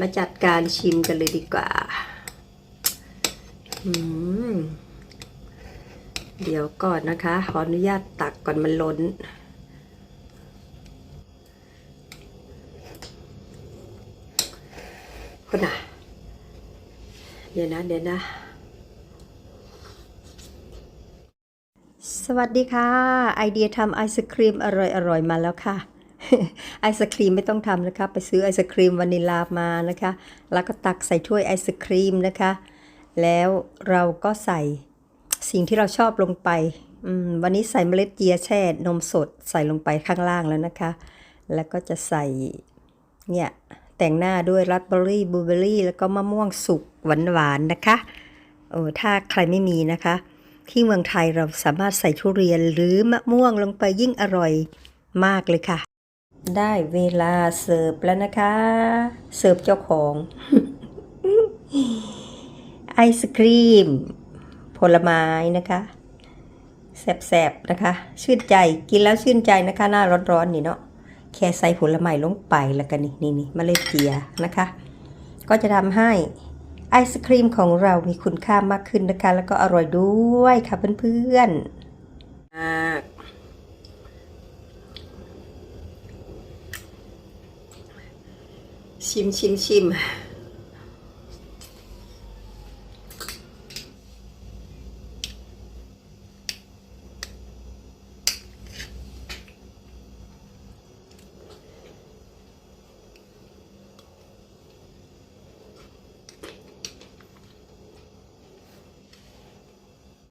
มาจัดการชิมกันเลยดีกว่า เดี๋ยวก่อนนะคะ ขออนุญาตตักก่อนมันล้น คนน่ะ เดี๋ยวนะ เดี๋ยวนะ สวัสดีค่ะ ไอเดียทำไอศครีมอร่อยๆ มาแล้วค่ะ ไอศครีมไม่ต้องทำนะคะ ไปซื้อไอศครีมวานิลามานะคะ แล้วก็ตักใส่ถ้วยไอศครีมนะคะ แล้วเราก็ใส่สิ่งที่เราชอบลงไป วันนี้ใส่เมล็ดเจียแช่นมสดใส่ลงไปข้างล่างแล้วนะคะ แล้วก็จะใส่เนี่ยแต่งหน้าด้วยรัสเบอร์รี่บลูเบอร์รี่แล้วก็มะม่วงสุกหวานๆนะคะเออถ้าใครไม่มีนะคะ ที่เมืองไทยเราสามารถใส่ทุเรียนหรือมะม่วงลงไปยิ่งอร่อยมากเลยค่ะ ได้เวลาเสิร์ฟแล้วนะคะ เสิร์ฟเจ้าของ ไอศครีม ผลไม้นะคะแสบๆนะคะ ชื่นใจกินแล้วชื่นใจนะคะ หน้าร้อนๆนี่เนาะแค่ใส่ผลไม้ลงไปแล้วกันนี่นี่นี่เมล็ดเจียนะคะ ก็จะทำให้ไอศครีมของเรามีคุณค่ามากขึ้นนะคะ แล้วก็อร่อยด้วยค่ะเพื่อนๆมาก ชิมชิมชิม